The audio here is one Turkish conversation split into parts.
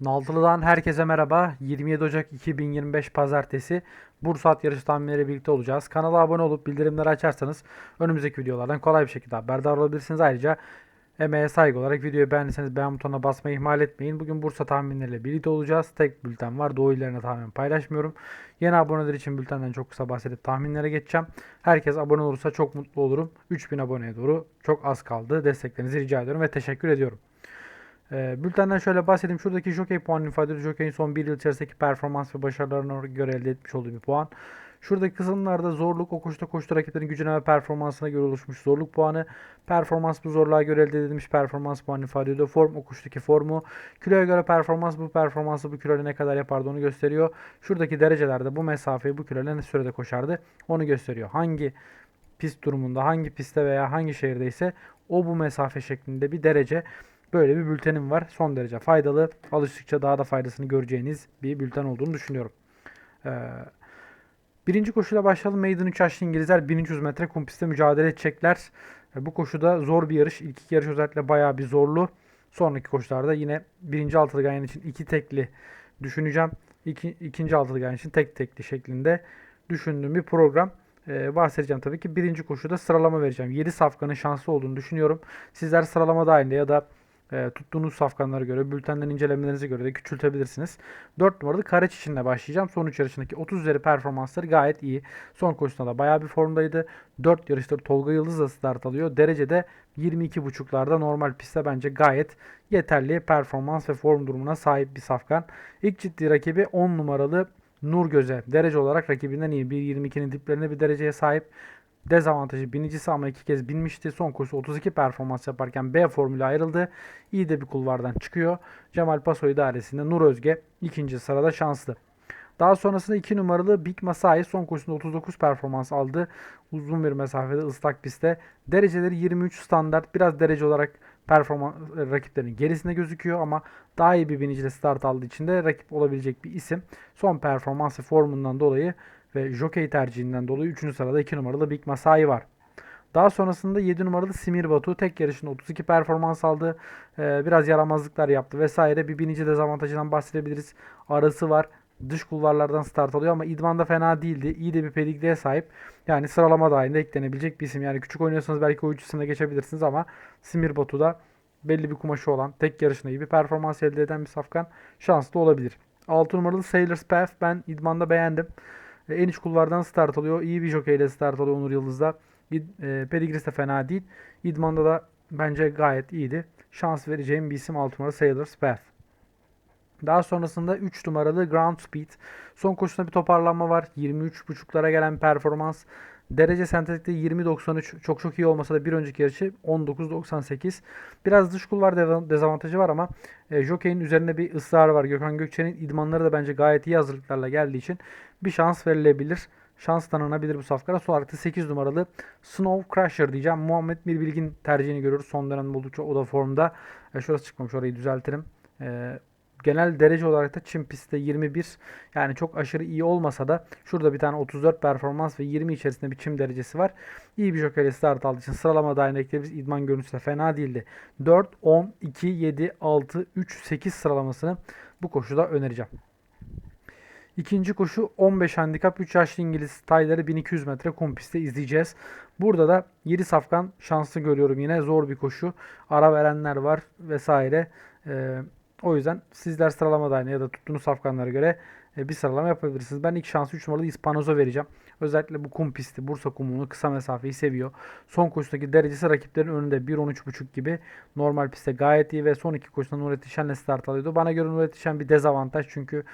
Naltılı'dan herkese merhaba. 27 Ocak 2025 Pazartesi Bursa at yarışı tahminleri birlikte olacağız. Kanala abone olup bildirimleri açarsanız önümüzdeki videolardan kolay bir şekilde haberdar olabilirsiniz. Ayrıca emeğe saygı olarak videoyu beğendiyseniz beğen butonuna basmayı ihmal etmeyin. Bugün Bursa tahminleriyle birlikte olacağız. Tek bülten var. Doğu illerine tahmin paylaşmıyorum. Yeni aboneler için bültenden çok kısa bahsedip tahminlere geçeceğim. Herkes abone olursa çok mutlu olurum. 3000 aboneye doğru çok az kaldı. Desteklerinizi rica ediyorum ve teşekkür ediyorum. Ee, bültenden şöyle bahsedeyim. Şuradaki jockey puanı ifade ediyor. Jockey'in son bir yıl içerisindeki performans ve başarılarına göre elde etmiş olduğu bir puan. Şuradaki kısımlarda zorluk, o koşuda koştu rakiplerin gücüne ve performansına göre oluşmuş zorluk puanı. Performans bu zorluğa göre elde edilmiş performans puanı ifade ediyor. Form o koşudaki formu. Kiloya göre performans bu performansı bu kiloyla ne kadar yapardı onu gösteriyor. Şuradaki derecelerde bu mesafeyi bu kiloyla ne sürede koşardı onu gösteriyor. Hangi pist durumunda, hangi pistte veya hangi şehirdeyse o bu mesafe şeklinde bir derece. Böyle bir bültenim var. Son derece faydalı. Alıştıkça daha da faydasını göreceğiniz bir bülten olduğunu düşünüyorum. Ee, birinci koşuyla başlayalım. Maiden 3 yaşlı İngilizler 1300 metre kum pistte mücadele edecekler. Ee, bu koşuda zor bir yarış. İlk iki yarış özellikle bayağı bir zorlu. Sonraki koşularda yine birinci altılı ganyan için iki tekli düşüneceğim. İki, ikinci altılı ganyan için tek tekli şeklinde düşündüğüm bir program ee, bahsedeceğim tabii ki. Birinci koşuda sıralama vereceğim. 7 safkanın şanslı olduğunu düşünüyorum. Sizler sıralama dahilinde ya da e, tuttuğunuz safkanlara göre, bültenden incelemelerinize göre de küçültebilirsiniz. 4 numaralı Kareç içinde başlayacağım. Son 3 yarışındaki 30 üzeri performansları gayet iyi. Son koşusunda da bayağı bir formdaydı. 4 yarıştır Tolga Yıldız da start alıyor. Derecede 22.5'larda normal pistte bence gayet yeterli performans ve form durumuna sahip bir safkan. İlk ciddi rakibi 10 numaralı Nur Göze. Derece olarak rakibinden iyi. 1.22'nin diplerinde bir dereceye sahip. Dezavantajı binicisi ama iki kez binmişti. Son koşu 32 performans yaparken B formülü ayrıldı. İyi de bir kulvardan çıkıyor. Cemal Paso idaresinde Nur Özge ikinci sırada şanslı. Daha sonrasında 2 numaralı Big Masai son koşusunda 39 performans aldı. Uzun bir mesafede ıslak pistte. Dereceleri 23 standart. Biraz derece olarak performans rakiplerinin gerisinde gözüküyor ama daha iyi bir biniciyle start aldığı için de rakip olabilecek bir isim. Son performans ve formundan dolayı ve jockey tercihinden dolayı 3. sırada 2 numaralı Big Masai var. Daha sonrasında 7 numaralı Simir Batu tek yarışında 32 performans aldı. Ee, biraz yaramazlıklar yaptı vesaire. Bir binici dezavantajından bahsedebiliriz. Arası var. Dış kulvarlardan start alıyor ama idmanda fena değildi. İyi de bir pedigreye sahip. Yani sıralama dahilinde eklenebilecek bir isim. Yani küçük oynuyorsanız belki o üçüsüne geçebilirsiniz ama Simir Batu da belli bir kumaşı olan, tek yarışında iyi bir performans elde eden bir safkan şanslı olabilir. 6 numaralı Sailor's Path ben idmanda beğendim. E, en iç kulvardan start alıyor. İyi bir jockey ile start alıyor Onur Yıldız'da. E, Pedigris de fena değil. İdman'da da bence gayet iyiydi. Şans vereceğim bir isim 6 numaralı Sailor's Path. Daha sonrasında 3 numaralı Ground Speed. Son koşusunda bir toparlanma var. 23.5'lara gelen performans. Derece sentetikte 20.93 çok çok iyi olmasa da bir önceki yarışı 19.98. Biraz dış kulvar dezavantajı var ama e, Jockey'in üzerinde bir ısrar var. Gökhan Gökçe'nin idmanları da bence gayet iyi hazırlıklarla geldiği için bir şans verilebilir. Şans tanınabilir bu safkara. Son artı 8 numaralı Snow Crusher diyeceğim. Muhammed Mirbilgin tercihini görüyoruz. Son dönemde oldukça o da formda. E, şurası çıkmamış orayı düzeltirim. E, genel derece olarak da Çin pistte 21 yani çok aşırı iyi olmasa da şurada bir tane 34 performans ve 20 içerisinde bir çim derecesi var. İyi bir joker start aldığı için sıralama dahilinde eklediğimiz idman görüntüsü de fena değildi. 4, 10, 2, 7, 6, 3, 8 sıralamasını bu koşuda önereceğim. İkinci koşu 15 handikap 3 yaşlı İngiliz tayları 1200 metre kum pistte izleyeceğiz. Burada da 7 safkan şanslı görüyorum yine zor bir koşu. Ara verenler var vesaire. Ee, o yüzden sizler sıralama dahilinde ya da tuttuğunuz safkanlara göre e, bir sıralama yapabilirsiniz. Ben ilk şansı 3 numaralı İspanoza vereceğim. Özellikle bu kum pisti, Bursa kumunu kısa mesafeyi seviyor. Son koşudaki derecesi rakiplerin önünde 1.13.5 gibi. Normal pistte gayet iyi ve son iki koşuda Nurettin Şen'le start alıyordu. Bana göre Nurettin Şen bir dezavantaj çünkü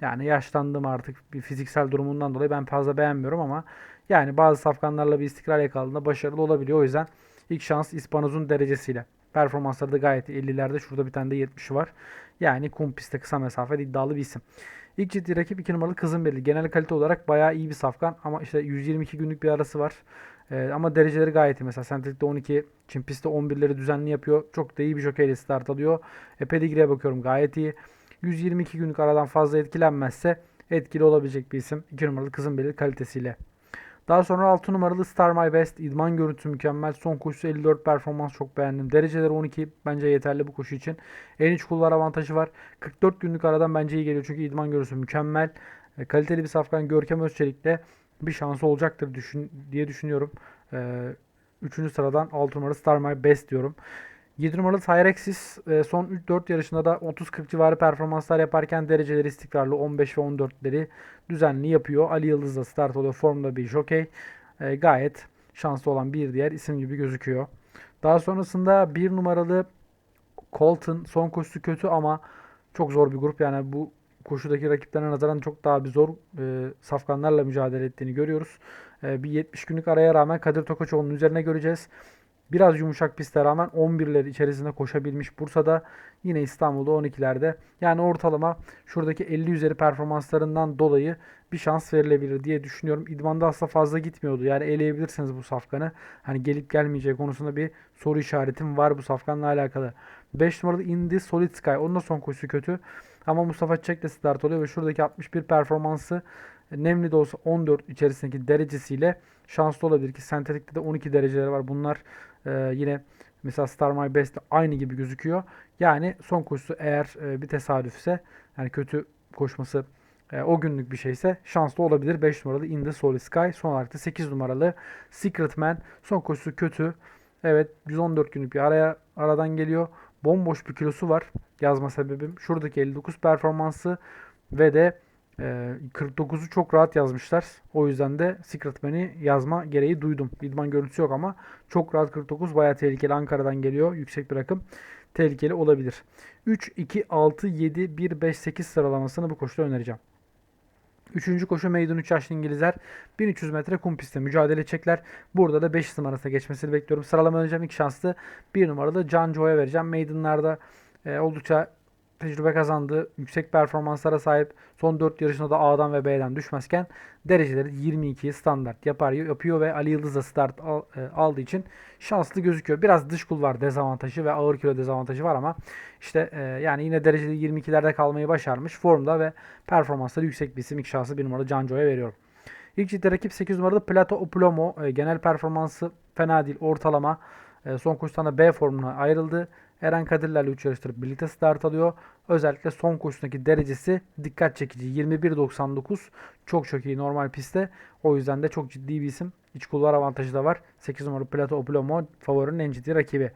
yani yaşlandım artık bir fiziksel durumundan dolayı ben fazla beğenmiyorum ama yani bazı safkanlarla bir istikrar yakaladığında başarılı olabiliyor. O yüzden ilk şans İspanoz'un derecesiyle. Performansları da gayet iyi. 50'lerde şurada bir tane de 70'i var. Yani kum pistte kısa mesafede iddialı bir isim. İlk ciddi rakip 2 numaralı Kızılberili. Genel kalite olarak bayağı iyi bir safkan ama işte 122 günlük bir arası var. Ee, ama dereceleri gayet iyi. Mesela sentetikte 12, Çin pistte 11'leri düzenli yapıyor. Çok da iyi bir jokeyle start alıyor. E, pedigre'ye bakıyorum gayet iyi. 122 günlük aradan fazla etkilenmezse etkili olabilecek bir isim. 2 numaralı Kızılberili kalitesiyle. Daha sonra 6 numaralı Star My Best. İdman görüntüsü mükemmel. Son koşusu 54 performans çok beğendim. Dereceleri 12 bence yeterli bu koşu için. En iç kulvar avantajı var. 44 günlük aradan bence iyi geliyor çünkü idman görüntüsü mükemmel. E, kaliteli bir safkan Görkem Özçelik'le bir şansı olacaktır düşün, diye düşünüyorum. E, üçüncü sıradan 6 numaralı Star My Best diyorum. 7 numaralı Tyrexis e, son 3-4 yarışında da 30-40 civarı performanslar yaparken dereceleri istikrarlı 15 ve 14'leri düzenli yapıyor. Ali Yıldız da start oluyor. Formda bir jockey. E, gayet şanslı olan bir diğer isim gibi gözüküyor. Daha sonrasında 1 numaralı Colton son koşusu kötü ama çok zor bir grup. Yani bu koşudaki rakiplerine nazaran çok daha bir zor e, safkanlarla mücadele ettiğini görüyoruz. E, bir 70 günlük araya rağmen Kadir Tokaçoğlu'nun üzerine göreceğiz. Biraz yumuşak piste rağmen 11'ler içerisinde koşabilmiş Bursa'da. Yine İstanbul'da 12'lerde. Yani ortalama şuradaki 50 üzeri performanslarından dolayı bir şans verilebilir diye düşünüyorum. İdmanda aslında fazla gitmiyordu. Yani eleyebilirsiniz bu safkanı. Hani gelip gelmeyeceği konusunda bir soru işaretim var bu safkanla alakalı. 5 numaralı Indy Solid Sky. Onun da son koşusu kötü. Ama Mustafa Çek de start oluyor ve şuradaki 61 performansı Nemli de olsa 14 içerisindeki derecesiyle şanslı olabilir ki sentetikte de 12 dereceleri var. Bunlar e, yine mesela Star My Best'te aynı gibi gözüküyor. Yani son koşusu eğer e, bir tesadüfse yani kötü koşması e, o günlük bir şeyse şanslı olabilir. 5 numaralı In the Solid Sky. Son olarak da 8 numaralı Secret Man. Son koşusu kötü. Evet 114 günlük bir araya aradan geliyor. Bomboş bir kilosu var yazma sebebim. Şuradaki 59 performansı ve de e, 49'u çok rahat yazmışlar. O yüzden de Secret Man'i yazma gereği duydum. İdman görüntüsü yok ama çok rahat 49 bayağı tehlikeli. Ankara'dan geliyor. Yüksek bir rakım. Tehlikeli olabilir. 3, 2, 6, 7, 1, 5, 8 sıralamasını bu koşuda önereceğim. Üçüncü koşu Meydan 3 yaşlı İngilizler 1300 metre kum pistte mücadele edecekler. Burada da 5 numarasına geçmesini bekliyorum. Sıralama önereceğim. İlk şanslı 1 numaralı Can Joe'ya vereceğim. Maiden'larda e, oldukça tecrübe kazandı. Yüksek performanslara sahip. Son 4 yarışında da A'dan ve B'den düşmezken dereceleri 22'yi standart yapar yapıyor ve Ali Yıldız da start e, aldığı için şanslı gözüküyor. Biraz dış kulvar dezavantajı ve ağır kilo dezavantajı var ama işte e, yani yine dereceli 22'lerde kalmayı başarmış. Formda ve performansları yüksek bir isim. İlk şansı 1 numaralı Canco'ya veriyorum. İlk ciddi rakip 8 numaralı Plato Oplomo. E, genel performansı fena değil. Ortalama. Son koşudan da B formuna ayrıldı. Eren Kadirler'le 3 yarıştırıp birlikte start alıyor. Özellikle son koşusundaki derecesi dikkat çekici. 21.99 çok çok iyi normal pistte. O yüzden de çok ciddi bir isim. İç kulvar avantajı da var. 8 numaralı Plato Oplomo favorinin en ciddi rakibi.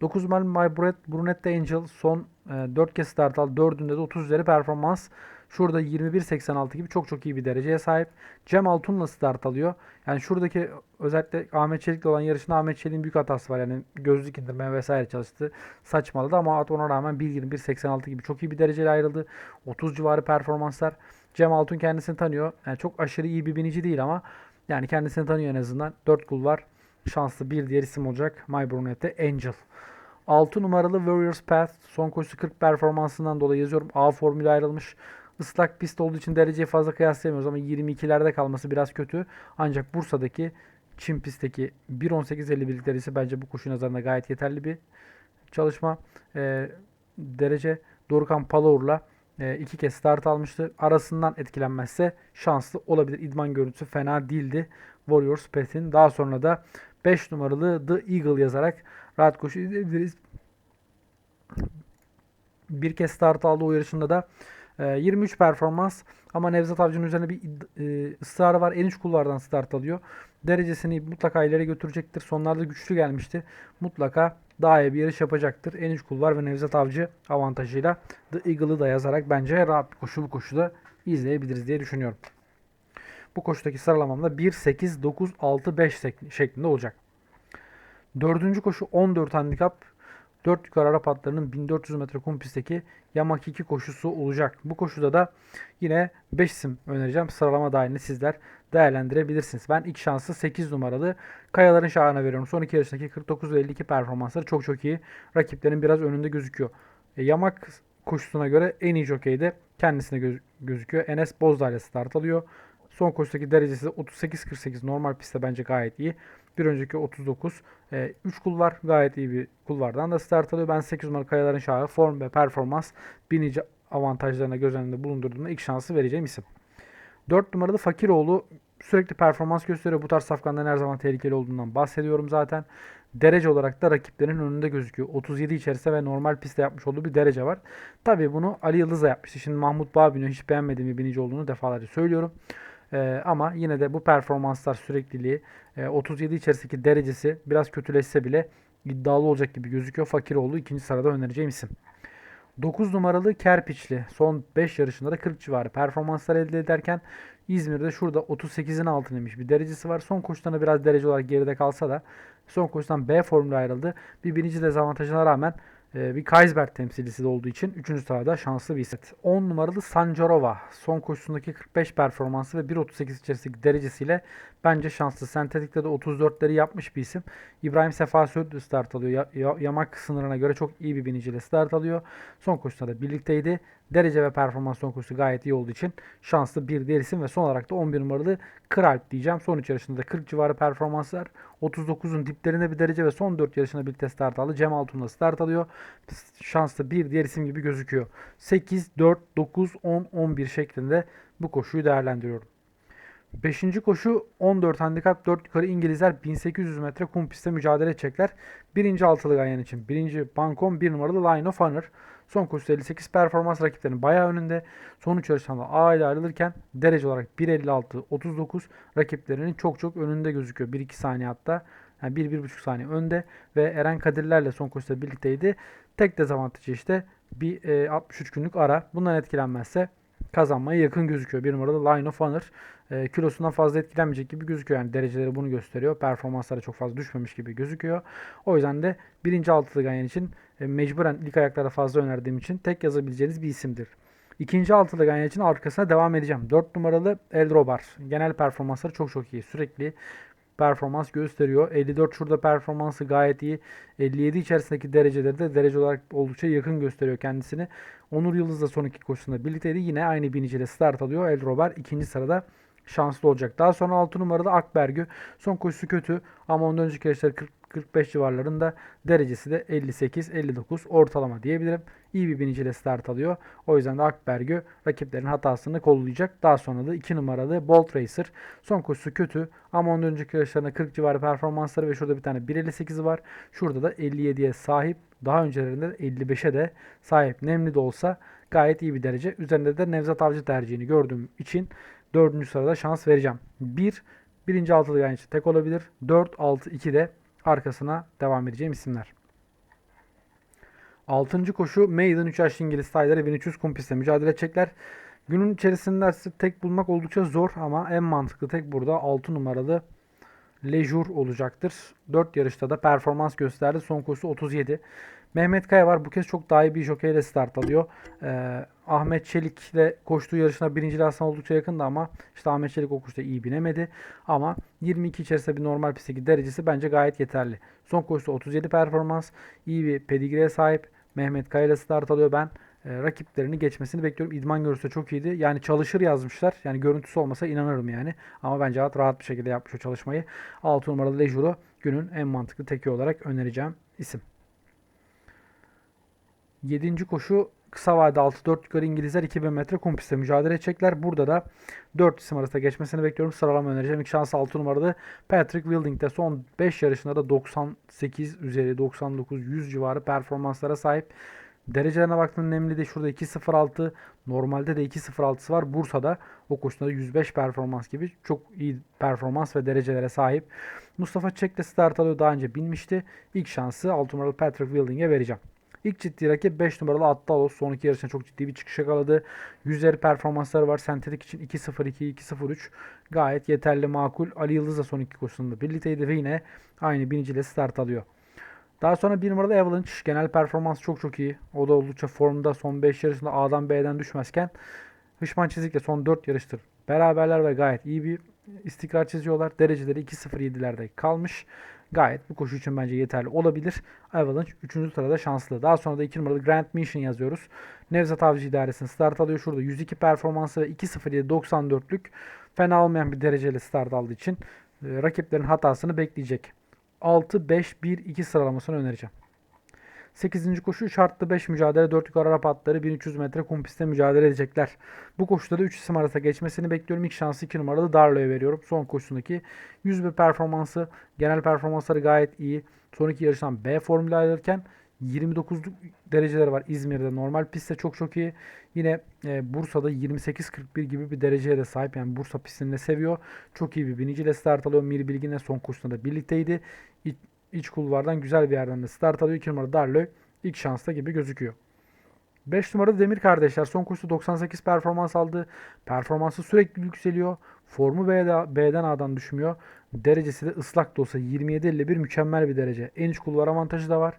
9 numaralı My Brunette Angel son e, 4 kez start aldı. 4'ünde de 30 üzeri performans. Şurada 21.86 gibi çok çok iyi bir dereceye sahip. Cem Altun'la start alıyor. Yani şuradaki özellikle Ahmet Çelik'le olan yarışında Ahmet Çelik'in büyük hatası var. Yani gözlük indirmeye vesaire çalıştı. Saçmaladı ama ona rağmen 1.21.86 gibi çok iyi bir dereceyle ayrıldı. 30 civarı performanslar. Cem Altun kendisini tanıyor. Yani çok aşırı iyi bir binici değil ama yani kendisini tanıyor en azından. 4 kul var. Şanslı bir diğer isim olacak. My Brunette Angel. 6 numaralı Warriors Path son koşusu 40 performansından dolayı yazıyorum. A formülü ayrılmış. Islak pist olduğu için dereceyi fazla kıyaslayamıyoruz ama 22'lerde kalması biraz kötü. Ancak Bursa'daki Çin pistteki 1.18.50 derisi bence bu koşu nazarında gayet yeterli bir çalışma. E, derece Dorukan Palaur'la e, iki kez start almıştı. Arasından etkilenmezse şanslı olabilir. İdman görüntüsü fena değildi. Warriors Path'in. Daha sonra da 5 numaralı The Eagle yazarak rahat koşu izleyebiliriz. Bir kez start aldı o yarışında da 23 ee, performans ama Nevzat Avcı'nın üzerine bir e, ısrarı var. En üç kulvardan start alıyor. Derecesini mutlaka ileri götürecektir. Sonlarda güçlü gelmişti. Mutlaka daha iyi bir yarış yapacaktır. En üç kulvar ve Nevzat Avcı avantajıyla The Eagle'ı da yazarak bence rahat bir koşu bu koşuda izleyebiliriz diye düşünüyorum. Bu koşudaki sıralamamda 1, 8, 9, 6, 5 şeklinde olacak. Dördüncü koşu 14 handikap 4 yukarı Arap atlarının 1400 metre kum pistteki Yamak 2 koşusu olacak. Bu koşuda da yine 5 isim önereceğim. Sıralama dahilinde sizler değerlendirebilirsiniz. Ben ilk şansı 8 numaralı Kayaların Şahı'na veriyorum. Son iki yarıştaki 49 ve 52 performansları çok çok iyi. Rakiplerin biraz önünde gözüküyor. E, Yamak koşusuna göre en iyi jockey de kendisine göz- gözüküyor. Enes Bozdağ ile start alıyor. Son koşudaki derecesi de 38-48 normal pistte bence gayet iyi. Bir önceki 39. 3 e, kulvar gayet iyi bir kulvardan da start alıyor. Ben 8 numaralı Kayaların Şahı form ve performans binici avantajlarına göz önünde bulundurduğumda ilk şansı vereceğim isim. 4 numaralı Fakiroğlu sürekli performans gösteriyor. Bu tarz safkanların her zaman tehlikeli olduğundan bahsediyorum zaten. Derece olarak da rakiplerin önünde gözüküyor. 37 içerisinde ve normal pistte yapmış olduğu bir derece var. Tabii bunu Ali Yıldız da yapmıştı. Şimdi Mahmut Babin'in hiç beğenmediğim bir binici olduğunu defalarca söylüyorum. Ee, ama yine de bu performanslar sürekliliği e, 37 içerisindeki derecesi biraz kötüleşse bile iddialı olacak gibi gözüküyor. Fakiroğlu ikinci sırada önereceğim isim. 9 numaralı Kerpiçli son 5 yarışında da 40 civarı performanslar elde ederken İzmir'de şurada 38'in altındaymış bir derecesi var. Son koşularında biraz derece olarak geride kalsa da son koşudan B formülü ayrıldı. Bir birinci dezavantajına rağmen e, bir Kaisberg temsilcisi de olduğu için 3. sırada şanslı bir isim. 10 numaralı Sancarova son koşusundaki 45 performansı ve 1.38 içerisindeki derecesiyle bence şanslı. Sentetik'te de 34'leri yapmış bir isim. İbrahim Sefa Söğüt de start alıyor. Ya- ya- yamak sınırına göre çok iyi bir biniciyle start alıyor. Son koşusunda da birlikteydi. Derece ve performans son koşusu gayet iyi olduğu için şanslı bir diğer isim ve son olarak da 11 numaralı Kralp diyeceğim. Son 3 yarışında da 40 civarı performanslar. 39'un diplerinde bir derece ve son 4 yarışında birlikte start aldı. Cem Altun'da start alıyor. Şanslı bir diğer isim gibi gözüküyor. 8, 4, 9, 10, 11 şeklinde bu koşuyu değerlendiriyorum. Beşinci koşu 14 handikap 4 yukarı İngilizler 1800 metre kum pistte mücadele edecekler. Birinci altılı ganyan için. Birinci Bankon bir numaralı Line of Honor. Son koşuda 58 performans rakiplerinin bayağı önünde. Son 3 yarışında A ile ayrılırken derece olarak 1.56-39 rakiplerinin çok çok önünde gözüküyor. 1-2 saniye hatta. Yani 1-1,5 saniye önde ve Eren Kadirlerle son koşuda birlikteydi. Tek dezavantajı işte bir e, 63 günlük ara. Bundan etkilenmezse kazanmaya yakın gözüküyor. Bir numaralı Line of Honor e, kilosundan fazla etkilenmeyecek gibi gözüküyor. Yani dereceleri bunu gösteriyor. Performansları çok fazla düşmemiş gibi gözüküyor. O yüzden de birinci altılı ganyan için e, mecburen ilk ayaklara fazla önerdiğim için tek yazabileceğiniz bir isimdir. İkinci altılı ganyan için arkasına devam edeceğim. 4 numaralı Eldrobar. Genel performansları çok çok iyi. Sürekli performans gösteriyor. 54 şurada performansı gayet iyi. 57 içerisindeki dereceleri de derece olarak oldukça yakın gösteriyor kendisini. Onur Yıldız da son iki koşusunda birlikteydi. Yine aynı biniciyle start alıyor. Eldrobar ikinci sırada şanslı olacak. Daha sonra 6 numarada Akbergü. Son koşusu kötü ama ondan önceki yarışları 40 45 civarlarında derecesi de 58-59 ortalama diyebilirim. İyi bir biniciyle start alıyor. O yüzden de Akbergü rakiplerin hatasını kollayacak. Daha sonra da 2 numaralı Bolt Racer. Son koşusu kötü ama ondan önceki yarışlarında 40 civarı performansları ve şurada bir tane 1.58'i var. Şurada da 57'ye sahip. Daha öncelerinde de 55'e de sahip. Nemli de olsa gayet iyi bir derece. Üzerinde de Nevzat Avcı tercihini gördüğüm için 4. sırada şans vereceğim. 1. Birinci altılı yani tek olabilir. 4, 6, 2 de arkasına devam edeceğim isimler. 6. koşu Maiden 3 yaşlı İngiliz tayları 1300 kum pistte mücadele edecekler. Günün içerisinde tek bulmak oldukça zor ama en mantıklı tek burada 6 numaralı Lejur olacaktır. 4 yarışta da performans gösterdi. Son koşusu 37. Mehmet Kaya var. Bu kez çok daha iyi bir jokeyle start alıyor. Ee, Ahmet Çelik'le koştuğu yarışına birinci aslında oldukça yakındı ama işte Ahmet Çelik o koşuda iyi binemedi. Ama 22 içerisinde bir normal pistteki derecesi bence gayet yeterli. Son koşuda 37 performans. iyi bir pedigreye sahip. Mehmet Kaya ile start alıyor. Ben e, rakiplerini geçmesini bekliyorum. İdman görürse çok iyiydi. Yani çalışır yazmışlar. Yani görüntüsü olmasa inanırım yani. Ama bence rahat, rahat bir şekilde yapmış o çalışmayı. 6 numaralı Lejuro günün en mantıklı teki olarak önereceğim isim. 7. koşu kısa vade 6-4 yukarı İngilizler 2000 metre kum pistte mücadele edecekler. Burada da 4 isim arasında geçmesini bekliyorum. Sıralama önereceğim. İlk şansı 6 numaralı Patrick Wilding'de son 5 yarışında da 98 üzeri 99-100 civarı performanslara sahip. Derecelerine baktığımda Nemli de şurada 2.06 normalde de 2.06'sı var. Bursa'da o koşuda 105 performans gibi çok iyi performans ve derecelere sahip. Mustafa Çek de start alıyor daha önce binmişti. İlk şansı 6 numaralı Patrick Wilding'e vereceğim. İlk ciddi rakip 5 numaralı Attalos. Son iki yarışında çok ciddi bir çıkış yakaladı. Yüzleri performansları var. Sentetik için 2.02, 2.03 gayet yeterli makul. Ali Yıldız da son iki koşusunda birlikteydi ve yine aynı biniciyle start alıyor. Daha sonra bir numaralı Avalanche. Genel performans çok çok iyi. O da oldukça formda. Son 5 yarışında A'dan B'den düşmezken Hışman Çizik'le son 4 yarıştır. Beraberler ve gayet iyi bir istikrar çiziyorlar. Dereceleri 2.07'lerde kalmış. Gayet bu koşu için bence yeterli olabilir. Avalanche 3. sırada şanslı. Daha sonra da 2 numaralı Grand Mission yazıyoruz. Nevzat Avcı idaresinin start alıyor. Şurada 102 performansı ve 2.07 94'lük fena olmayan bir dereceyle start aldığı için e, rakiplerin hatasını bekleyecek. 6, 5, 1, 2 sıralamasını önereceğim. 8. koşu şartlı 5 mücadele 4 yukarı Arap atları 1300 metre kum pistte mücadele edecekler. Bu koşuda da 3 isim arasında geçmesini bekliyorum. İlk şansı 2 numaralı Darlo'ya veriyorum. Son koşusundaki 101 performansı genel performansları gayet iyi. Son iki yarıştan B formülü ayrılırken 29 dereceleri var İzmir'de. Normal pistte çok çok iyi. Yine e, Bursa'da 28-41 gibi bir dereceye de sahip. Yani Bursa pistini de seviyor. Çok iyi bir biniciyle start alıyor. Miri Bilgin'le son kursunda da birlikteydi. İç, iç kulvardan güzel bir yerden de start alıyor. 2 numara Darloy ilk şansta gibi gözüküyor. 5 numarada Demir kardeşler son kursu 98 performans aldı. Performansı sürekli yükseliyor. Formu B'de, B'den A'dan düşmüyor. Derecesi de ıslak da olsa 27-51 mükemmel bir derece. En iç kulvar avantajı da var.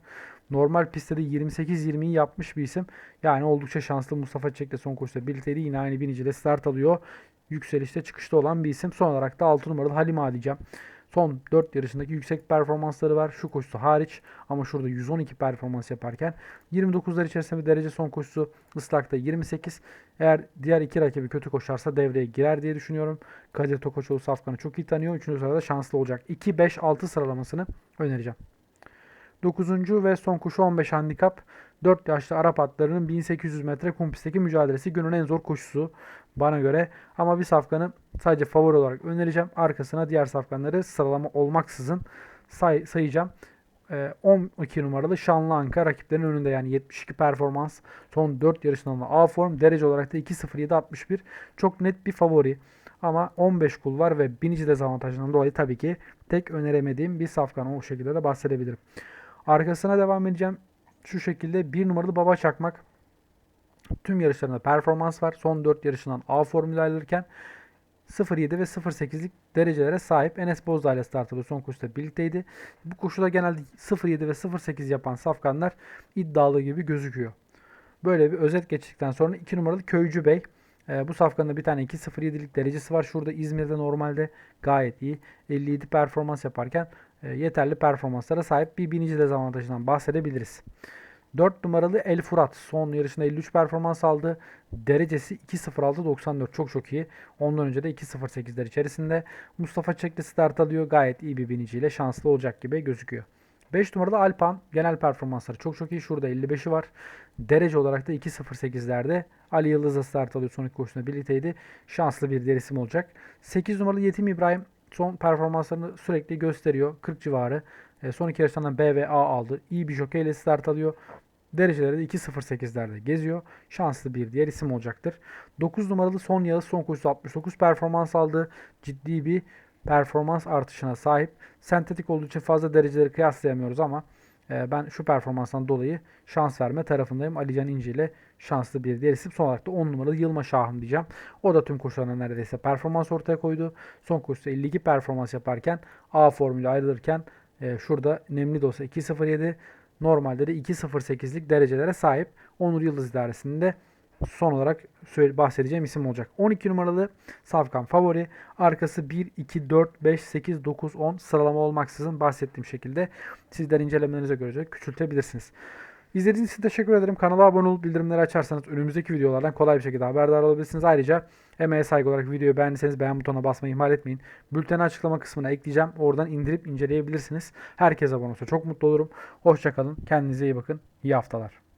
Normal pistte de 28-20'yi yapmış bir isim. Yani oldukça şanslı Mustafa Çek'le son koşuda birlikteydi. Yine aynı biniciyle start alıyor. Yükselişte çıkışta olan bir isim. Son olarak da 6 numaralı Halim diyeceğim. Son 4 yarışındaki yüksek performansları var. Şu koşusu hariç ama şurada 112 performans yaparken 29'lar içerisinde bir derece son koşusu ıslakta 28. Eğer diğer iki rakibi kötü koşarsa devreye girer diye düşünüyorum. Kadir Tokoçoğlu Safkan'ı çok iyi tanıyor. 3. sırada şanslı olacak. 2-5-6 sıralamasını önereceğim. 9. ve son koşu 15 handikap. 4 yaşlı Arap atlarının 1800 metre kum pistteki mücadelesi günün en zor koşusu bana göre. Ama bir safkanı sadece favori olarak önereceğim. Arkasına diğer safkanları sıralama olmaksızın say sayacağım. Ee, 12 numaralı Şanlı Anka rakiplerin önünde yani 72 performans. Son 4 yarışından da A form. Derece olarak da 2.07.61. Çok net bir favori. Ama 15 kul var ve binici dezavantajından dolayı tabii ki tek öneremediğim bir safkan o şekilde de bahsedebilirim. Arkasına devam edeceğim. Şu şekilde bir numaralı Baba Çakmak. Tüm yarışlarında performans var. Son 4 yarışından A formülü ayrılırken 0.7 ve 0.8'lik derecelere sahip Enes Bozdağ ile start alıyor. Son koşuda birlikteydi. Bu koşuda genelde 0.7 ve 0.8 yapan safkanlar iddialı gibi gözüküyor. Böyle bir özet geçtikten sonra 2 numaralı Köycü Bey. Ee, bu safkanın bir tane 2.07'lik derecesi var. Şurada İzmir'de normalde gayet iyi. 57 performans yaparken e, yeterli performanslara sahip bir binici dezavantajından bahsedebiliriz. 4 numaralı El Furat son yarışında 53 performans aldı. Derecesi 2.06.94 çok çok iyi. Ondan önce de 2.08'ler içerisinde. Mustafa Çekli start alıyor. Gayet iyi bir biniciyle şanslı olacak gibi gözüküyor. 5 numaralı Alpan genel performansları çok çok iyi. Şurada 55'i var. Derece olarak da 2.08'lerde. Ali Yıldız'la start alıyor. Son iki koşusunda birlikteydi. Şanslı bir derisim olacak. 8 numaralı Yetim İbrahim son performanslarını sürekli gösteriyor. 40 civarı. E, son iki yarıştan B ve A aldı. İyi bir jockey ile start alıyor. Dereceleri de 2.08'lerde geziyor. Şanslı bir diğer isim olacaktır. 9 numaralı Son Yağız son koşusu 69 performans aldı. Ciddi bir performans artışına sahip. Sentetik olduğu için fazla dereceleri kıyaslayamıyoruz ama ben şu performanstan dolayı şans verme tarafındayım. Alican İnce ile şanslı bir diğer isim. Son olarak da 10 numaralı Yılma Şahım diyeceğim. O da tüm koşularına neredeyse performans ortaya koydu. Son koşuda 52 performans yaparken A formülü ayrılırken e, şurada nemli de olsa 2.07 normalde de 2.08'lik derecelere sahip. Onur Yıldız idaresinde son olarak bahsedeceğim isim olacak. 12 numaralı Safkan favori. Arkası 1, 2, 4, 5, 8, 9, 10 sıralama olmaksızın bahsettiğim şekilde sizler incelemelerinize göre küçültebilirsiniz. İzlediğiniz için teşekkür ederim. Kanala abone olup bildirimleri açarsanız önümüzdeki videolardan kolay bir şekilde haberdar olabilirsiniz. Ayrıca emeğe saygı olarak videoyu beğendiyseniz beğen butonuna basmayı ihmal etmeyin. Bülteni açıklama kısmına ekleyeceğim. Oradan indirip inceleyebilirsiniz. Herkes abone olsa çok mutlu olurum. Hoşçakalın. Kendinize iyi bakın. İyi haftalar.